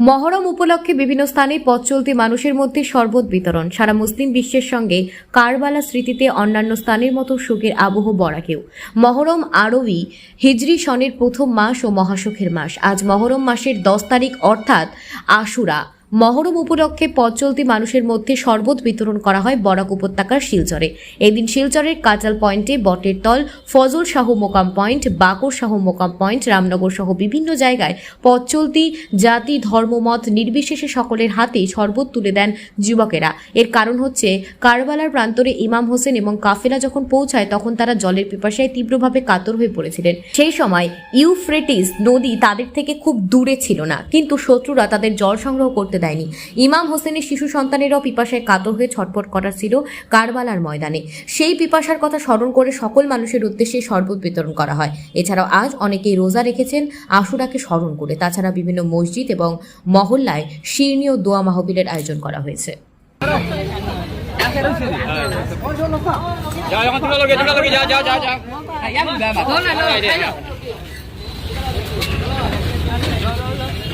মহরম উপলক্ষে বিভিন্ন স্থানে পথ চলতি মানুষের মধ্যে শরবত বিতরণ। সারা মুসলিম বিশ্বের সঙ্গে কারবালা স্মৃতিতে অন্যান্য স্থানের মতো শোকের আবহ বরাকেও। মহরম আরবি হিজরি সনের প্রথম মাস ও মহাশোখের মাস। আজ মহরম মাসের দশ তারিখ অর্থাৎ আশুরা। মহরম উপলক্ষে পথ চলতি মানুষের মধ্যে শরবত বিতরণ করা হয় বরাক উপত্যকার শিলচরে। এদিন শিলচরের কাচাল পয়েন্টে বটের তল, ফজল শাহ মোকাম পয়েন্ট, বাকর শাহ মোকাম পয়েন্ট, রামনগর সহ বিভিন্ন জায়গায় পথ চলতি জাতি ধর্মমত নির্বিশেষে সকলের হাতে শরবত তুলে দেন যুবকেরা। এর কারণ হচ্ছে, কারবালার প্রান্তরে ইমাম হোসেন এবং কাফেলা যখন পৌঁছায়, তখন তারা জলের পিপাসায় তীব্রভাবে কাতর হয়ে পড়েছিলেন। সেই সময় ইউফ্রেটিস নদী তাদের থেকে খুব দূরে ছিল না, কিন্তু শত্রুরা তাদের জল সংগ্রহ করতে দেয়নি। ইমাম হোসেনের শিশু সন্তানেরাও পিপাসায় কাতর হয়ে ছটফট করা ছিল কারবালার ময়দানে। সেই পিপাসার কথা স্মরণ করে সকল মানুষের উদ্দেশ্যে শরবত বিতরণ করা হয়। এছাড়াও আজ অনেকেই রোজা রেখেছেন আশুরাকে স্মরণ করে। তাছাড়া বিভিন্ন মসজিদ এবং মহল্লায় শিরনীয় দোয়া মাহবিলের আয়োজন করা হয়েছে।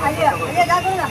আলিয়া আলিয়া যা করো না